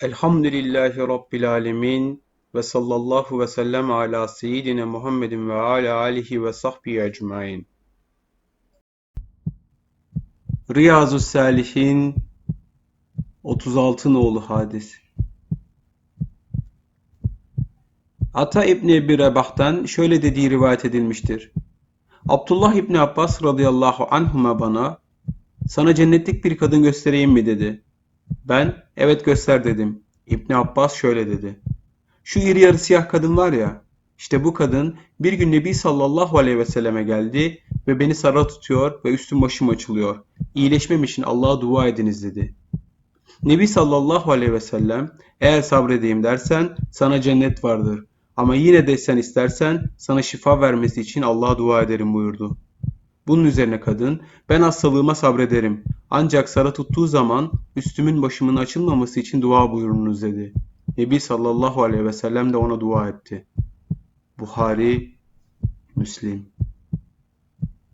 Elhamdülillahi Rabbil alemin ve sallallahu ve sellem ala seyyidine Muhammedin ve ala alihi ve sahbihi ecmain. Riyazu Salihin 36 nolu hadis. Ata İbni Ebi Rebah'tan şöyle dediği rivayet edilmiştir. Abdullah İbni Abbas radıyallahu anhuma bana sana cennetlik bir kadın göstereyim mi dedi. Ben evet göster dedim. İbni Abbas şöyle dedi. Şu iri yarı siyah kadın var ya, işte bu kadın bir gün Nebi sallallahu aleyhi ve selleme geldi ve beni sarı tutuyor ve üstüm başım açılıyor. İyileşmem için Allah'a dua ediniz dedi. Nebi sallallahu aleyhi ve sellem eğer sabredeyim dersen sana cennet vardır. Ama yine de sen istersen sana şifa vermesi için Allah'a dua ederim buyurdu. Bunun üzerine kadın, ben hastalığıma sabrederim. Ancak sara tuttuğu zaman üstümün başımın açılmaması için dua buyurunuz dedi. Nebi sallallahu aleyhi ve sellem de ona dua etti. Buhari, Müslim.